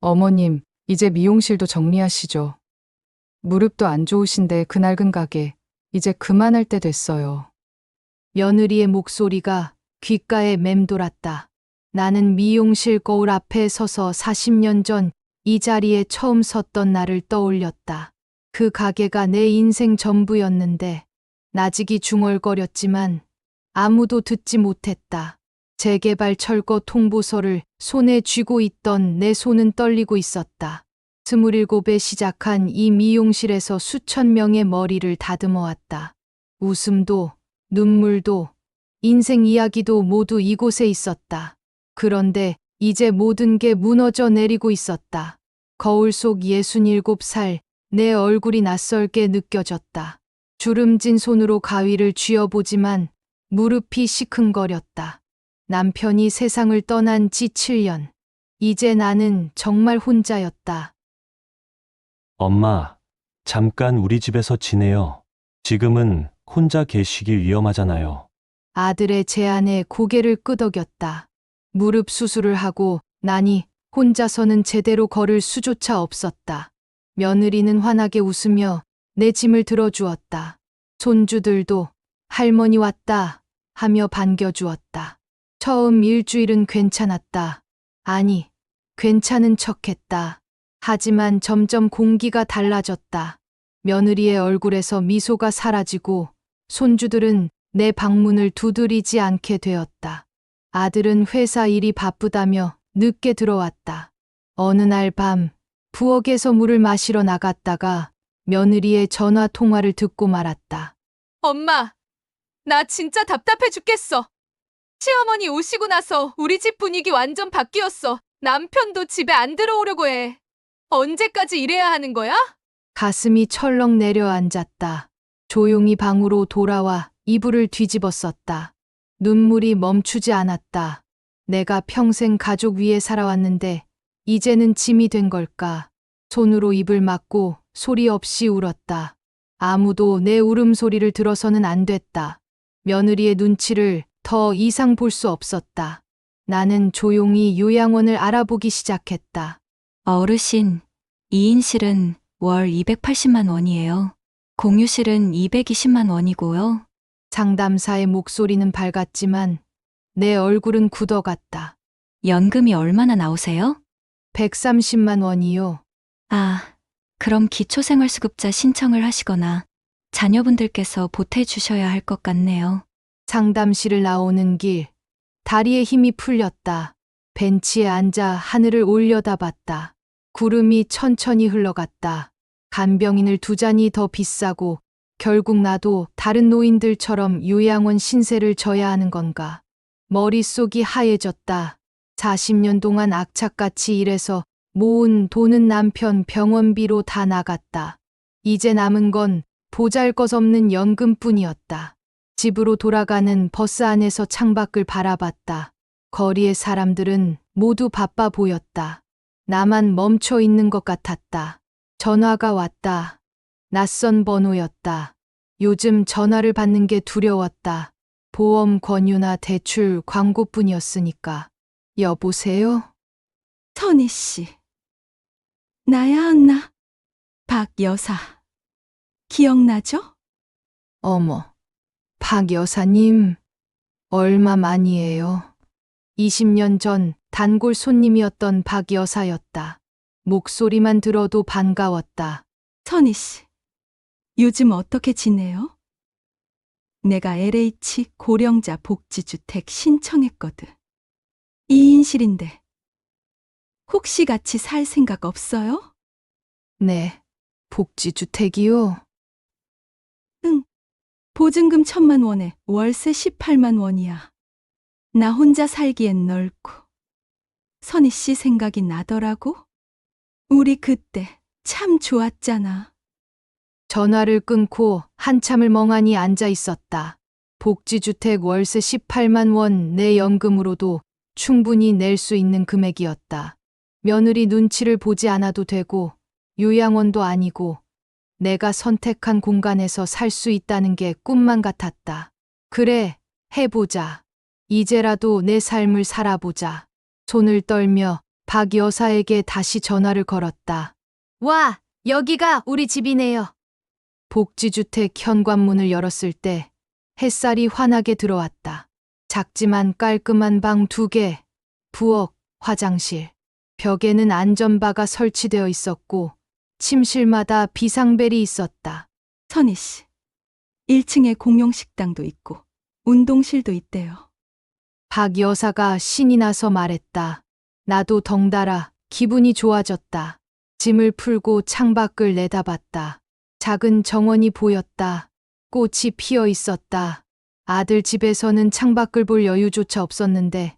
어머님, 이제 미용실도 정리하시죠. 무릎도 안 좋으신데 그 낡은 가게, 이제 그만할 때 됐어요. 며느리의 목소리가 귓가에 맴돌았다. 나는 미용실 거울 앞에 서서 40년 전 이 자리에 처음 섰던 날을 떠올렸다. 그 가게가 내 인생 전부였는데 나직이 중얼거렸지만 아무도 듣지 못했다. 재개발 철거 통보서를 손에 쥐고 있던 내 손은 떨리고 있었다. 스물일곱에 시작한 이 미용실에서 수천 명의 머리를 다듬어 왔다. 웃음도, 눈물도, 인생 이야기도 모두 이곳에 있었다. 그런데 이제 모든 게 무너져 내리고 있었다. 거울 속 67살, 내 얼굴이 낯설게 느껴졌다. 주름진 손으로 가위를 쥐어보지만 무릎이 시큰거렸다. 남편이 세상을 떠난 지 7년. 이제 나는 정말 혼자였다. 엄마, 잠깐 우리 집에서 지내요. 지금은 혼자 계시기 위험하잖아요. 아들의 제안에 고개를 끄덕였다. 무릎 수술을 하고 나니 혼자서는 제대로 걸을 수조차 없었다. 며느리는 환하게 웃으며 내 짐을 들어주었다. 손주들도 할머니 왔다 하며 반겨주었다. 처음 일주일은 괜찮았다. 아니, 괜찮은 척 했다. 하지만 점점 공기가 달라졌다. 며느리의 얼굴에서 미소가 사라지고 손주들은 내 방문을 두드리지 않게 되었다. 아들은 회사 일이 바쁘다며 늦게 들어왔다. 어느 날 밤 부엌에서 물을 마시러 나갔다가 며느리의 전화 통화를 듣고 말았다. 엄마, 나 진짜 답답해 죽겠어. 시어머니 오시고 나서 우리 집 분위기 완전 바뀌었어. 남편도 집에 안 들어오려고 해. 언제까지 이래야 하는 거야? 가슴이 철렁 내려앉았다. 조용히 방으로 돌아와 이불을 뒤집었었다. 눈물이 멈추지 않았다. 내가 평생 가족 위에 살아왔는데 이제는 짐이 된 걸까? 손으로 입을 막고 소리 없이 울었다. 아무도 내 울음소리를 들어서는 안 됐다. 며느리의 눈치를 더 이상 볼 수 없었다. 나는 조용히 요양원을 알아보기 시작했다. 어르신, 2인실은 월 280만 원이에요. 공유실은 220만 원이고요. 상담사의 목소리는 밝았지만 내 얼굴은 굳어갔다. 연금이 얼마나 나오세요? 130만 원이요. 아, 그럼 기초생활수급자 신청을 하시거나 자녀분들께서 보태주셔야 할 것 같네요. 상담실을 나오는 길, 다리에 힘이 풀렸다. 벤치에 앉아 하늘을 올려다봤다. 구름이 천천히 흘러갔다. 간병인을 두 잔이 더 비싸고 결국 나도 다른 노인들처럼 요양원 신세를 져야 하는 건가. 머릿속이 하얘졌다. 40년 동안 악착같이 일해서 모은 돈은 남편 병원비로 다 나갔다. 이제 남은 건 보잘 것 없는 연금뿐이었다. 집으로 돌아가는 버스 안에서 창밖을 바라봤다. 거리의 사람들은 모두 바빠 보였다. 나만 멈춰 있는 것 같았다. 전화가 왔다. 낯선 번호였다. 요즘 전화를 받는 게 두려웠다. 보험 권유나 대출 광고뿐이었으니까. 여보세요? 선희 씨. 나야 안나. 박 여사. 기억나죠? 어머, 박 여사님, 얼마 만이에요? 20년 전 단골 손님이었던 박 여사였다. 목소리만 들어도 반가웠다. 선희 씨. 요즘 어떻게 지내요? 내가 LH 고령자 복지주택 신청했거든. 2인실인데. 혹시 같이 살 생각 없어요? 네, 복지주택이요? 보증금 천만 원에 월세 18만 원이야. 나 혼자 살기엔 넓고. 선희 씨 생각이 나더라고? 우리 그때 참 좋았잖아. 전화를 끊고 한참을 멍하니 앉아 있었다. 복지주택 월세 18만 원 내 연금으로도 충분히 낼 수 있는 금액이었다. 며느리 눈치를 보지 않아도 되고 요양원도 아니고 내가 선택한 공간에서 살 수 있다는 게 꿈만 같았다. 그래, 해보자. 이제라도 내 삶을 살아보자. 손을 떨며 박 여사에게 다시 전화를 걸었다. 와, 여기가 우리 집이네요. 복지주택 현관문을 열었을 때 햇살이 환하게 들어왔다. 작지만 깔끔한 방 두 개, 부엌, 화장실. 벽에는 안전바가 설치되어 있었고 침실마다 비상벨이 있었다. 선희 씨. 1층에 공용 식당도 있고 운동실도 있대요. 박 여사가 신이 나서 말했다. 나도 덩달아 기분이 좋아졌다. 짐을 풀고 창밖을 내다봤다. 작은 정원이 보였다. 꽃이 피어 있었다. 아들 집에서는 창밖을 볼 여유조차 없었는데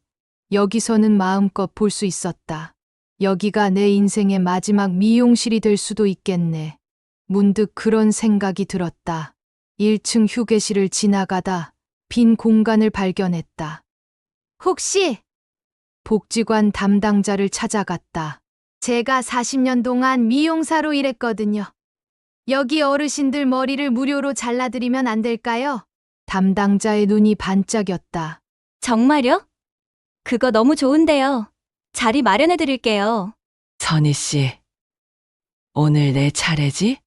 여기서는 마음껏 볼 수 있었다. 여기가 내 인생의 마지막 미용실이 될 수도 있겠네. 문득 그런 생각이 들었다. 1층 휴게실을 지나가다 빈 공간을 발견했다. 혹시 복지관 담당자를 찾아갔다. 제가 40년 동안 미용사로 일했거든요. 여기 어르신들 머리를 무료로 잘라드리면 안 될까요? 담당자의 눈이 반짝였다. 정말요? 그거 너무 좋은데요. 자리 마련해 드릴게요. 선희 씨, 오늘 내 차례지?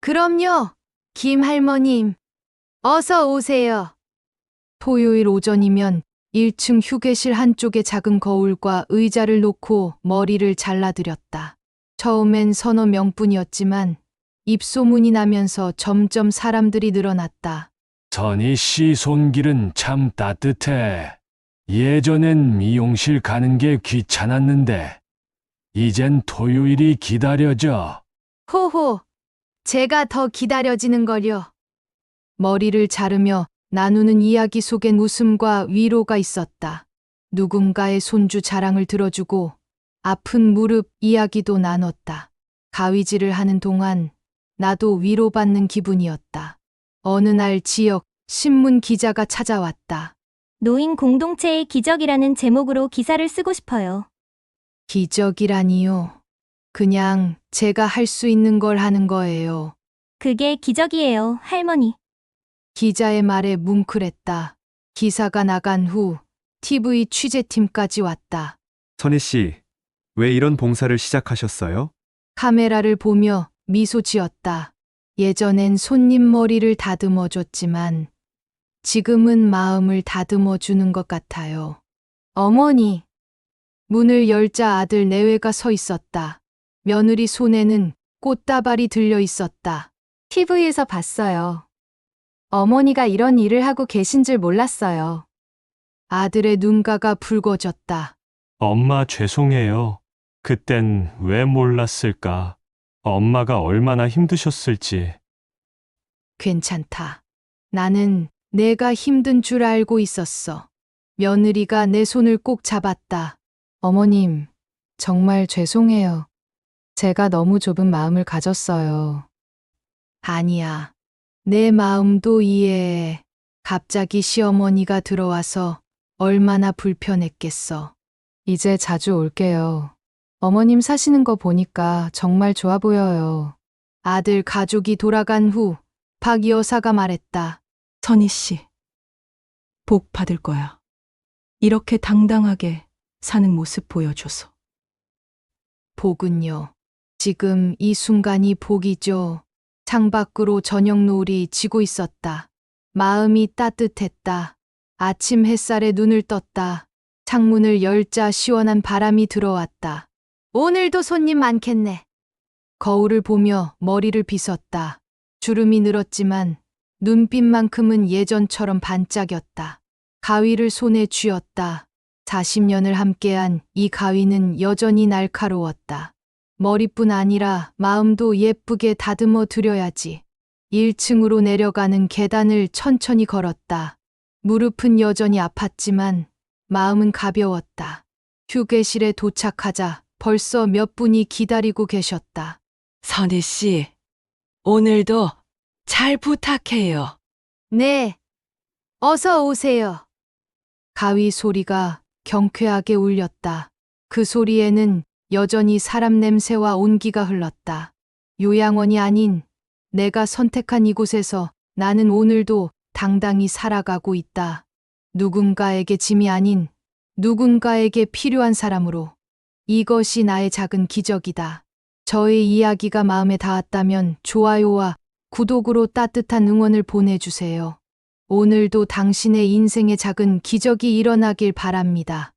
그럼요. 김 할머님. 어서 오세요. 토요일 오전이면 1층 휴게실 한쪽에 작은 거울과 의자를 놓고 머리를 잘라드렸다. 처음엔 서너 명뿐이었지만 입소문이 나면서 점점 사람들이 늘어났다. 선희 씨 손길은 참 따뜻해. 예전엔 미용실 가는 게 귀찮았는데, 이젠 토요일이 기다려져. 호호, 제가 더 기다려지는 걸요. 머리를 자르며 나누는 이야기 속엔 웃음과 위로가 있었다. 누군가의 손주 자랑을 들어주고 아픈 무릎 이야기도 나눴다. 가위질을 하는 동안 나도 위로받는 기분이었다. 어느 날 지역 신문 기자가 찾아왔다. 노인 공동체의 기적이라는 제목으로 기사를 쓰고 싶어요. 기적이라니요. 그냥 제가 할 수 있는 걸 하는 거예요. 그게 기적이에요, 할머니. 기자의 말에 뭉클했다. 기사가 나간 후 TV 취재팀까지 왔다. 선희 씨, 왜 이런 봉사를 시작하셨어요? 카메라를 보며 미소 지었다. 예전엔 손님 머리를 다듬어 줬지만 지금은 마음을 다듬어 주는 것 같아요. 어머니. 문을 열자 아들 내외가 서 있었다. 며느리 손에는 꽃다발이 들려 있었다. TV에서 봤어요. 어머니가 이런 일을 하고 계신 줄 몰랐어요. 아들의 눈가가 붉어졌다. 엄마 죄송해요. 그땐 왜 몰랐을까? 엄마가 얼마나 힘드셨을지. 괜찮다. 나는 내가 힘든 줄 알고 있었어. 며느리가 내 손을 꼭 잡았다. 어머님, 정말 죄송해요. 제가 너무 좁은 마음을 가졌어요. 아니야. 내 마음도 이해해. 갑자기 시어머니가 들어와서 얼마나 불편했겠어. 이제 자주 올게요. 어머님 사시는 거 보니까 정말 좋아 보여요. 아들 가족이 돌아간 후 박 여사가 말했다. 선희 씨. 복 받을 거야. 이렇게 당당하게 사는 모습 보여줘서. 복은요. 지금 이 순간이 복이죠. 창밖으로 저녁 노을이 지고 있었다. 마음이 따뜻했다. 아침 햇살에 눈을 떴다. 창문을 열자 시원한 바람이 들어왔다. 오늘도 손님 많겠네. 거울을 보며 머리를 빗었다. 주름이 늘었지만 눈빛만큼은 예전처럼 반짝였다. 가위를 손에 쥐었다. 40년을 함께한 이 가위는 여전히 날카로웠다. 머리뿐 아니라 마음도 예쁘게 다듬어 드려야지. 1층으로 내려가는 계단을 천천히 걸었다. 무릎은 여전히 아팠지만 마음은 가벼웠다. 휴게실에 도착하자 벌써 몇 분이 기다리고 계셨다. 선희 씨, 오늘도 잘 부탁해요. 네. 어서 오세요. 가위 소리가 경쾌하게 울렸다. 그 소리에는 여전히 사람 냄새와 온기가 흘렀다. 요양원이 아닌 내가 선택한 이곳에서 나는 오늘도 당당히 살아가고 있다. 누군가에게 짐이 아닌 누군가에게 필요한 사람으로 이것이 나의 작은 기적이다. 저의 이야기가 마음에 닿았다면 좋아요와 구독으로 따뜻한 응원을 보내주세요. 오늘도 당신의 인생의 작은 기적이 일어나길 바랍니다.